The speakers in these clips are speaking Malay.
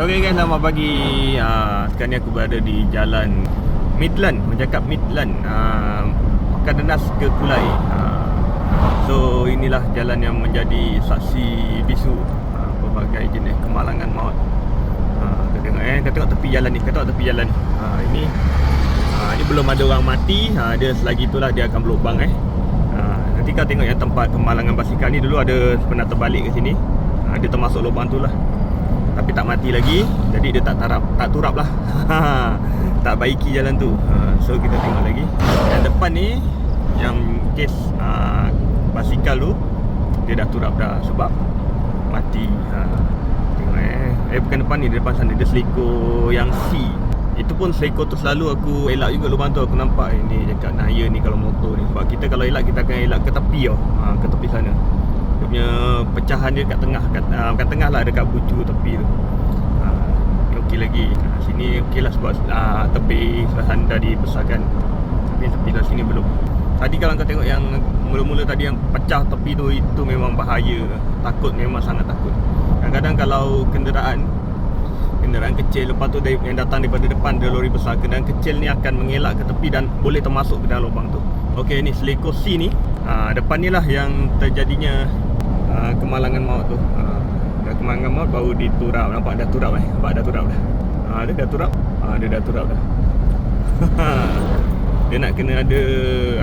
Okay guys, selamat pagi. Uh, Sekarang ni aku berada di jalan Midland. Orang cakap Midland. Uh, Pakai denas ke Kulai. Uh, So inilah jalan yang menjadi saksi bisu uh, Berbagai jenis kemalangan maut. Uh, Kau tengok eh, kau tengok tepi jalan ni. Kau tengok tepi jalan uh, Ini uh, Ini belum ada orang mati. Uh, Dia selagi itulah dia akan berlubang eh. Uh, Nanti kau tengok yang tempat kemalangan basikal ni. Dulu ada pernah terbalik ke sini. Uh, Dia termasuk lubang tu lah tapi tak mati lagi jadi dia tak tarap tak turap lah. Tak baiki jalan tu. Ha, so kita tengok lagi. Yang depan ni yang kes uh, basikal tu dia dah turap dah sebab mati. Ha, tengok eh. Eh bukan depan ni dia depan sana dia seliko yang C. Itu pun seliko tu selalu aku elak juga lubang tu aku nampak. Eh, dekat Naya ni kalau motor ni. Sebab kita kalau elak kita akan elak ke tepi tau. Ha, ke tepi sana pecahan dia kat tengah kat, uh, bukan tengah lah dekat bucu tepi tu. Uh, okey lagi. Uh, sini okey lah sebab uh, tepi sebelah sana dah dibesarkan. Tapi tepi dah sini belum. Tadi kalau kau tengok yang mula-mula tadi yang pecah tepi tu itu memang bahaya. Takut memang sangat takut. Kadang-kadang kalau kenderaan kenderaan kecil lepas tu yang datang daripada depan dia lori besar kenderaan kecil ni akan mengelak ke tepi dan boleh termasuk ke dalam lubang tu. Okey ni seleko C ni. Uh, depan ni lah yang terjadinya uh, kemalangan maut tu. Uh, dah kemalangan maut baru diturap. Nampak dah turap eh? Nampak dah turap dah? Uh, dia dah turap? Uh, dia dah turap dah. Dia nak kena ada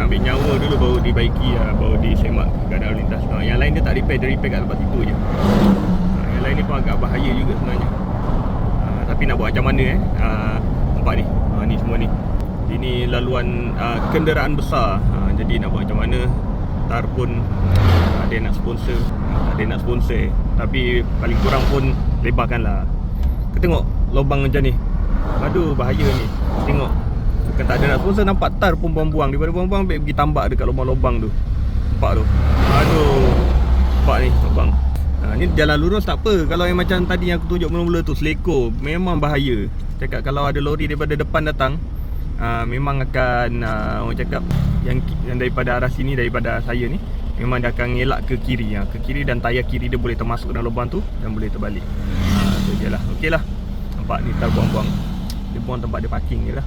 ambil nyawa dulu baru dibaiki uh, baru disemak keadaan lintas. Uh, yang lain dia tak repair dia repair kat tempat situ je. Uh, yang lain ni pun agak bahaya juga sebenarnya. Uh, tapi nak buat macam mana eh? Uh, nampak ni? Uh, ni semua ni. Ini laluan uh, kenderaan besar. Uh, jadi nak buat macam mana tar pun ada nak sponsor ada nak sponsor. Tapi paling kurang pun lebarkan lah. Kau tengok lubang macam ni. Aduh bahaya ni. Tengok. Bukan tak ada nak sponsor nampak tar pun buang-buang. Daripada buang-buang ambil pergi tambak dekat lubang-lubang tu. Nampak tu. Aduh nampak ni lubang. Ha, ni jalan lurus tak apa. Kalau yang macam tadi yang aku tunjuk mula-mula tu Seleko. Memang bahaya. Cakap kalau ada lori daripada depan datang uh, Memang akan uh, Orang cakap yang, yang daripada arah sini Daripada saya ni Memang dia akan ngelak ke kiri. Uh, Ke kiri dan tayar kiri dia boleh termasuk dalam lubang tu Dan boleh terbalik. Uh, Tu je lah. Okey lah. Nampak ni tar buang-buang. Dia buang tempat dia parking je lah.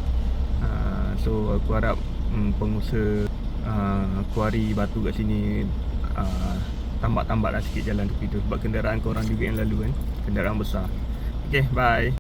Uh, So aku harap um, Pengusaha uh, Kuari batu kat sini uh, tambak-tambak lah sikit jalan tepi tu. Sebab kenderaan korang juga yang lalu kan. Kenderaan besar. Okay bye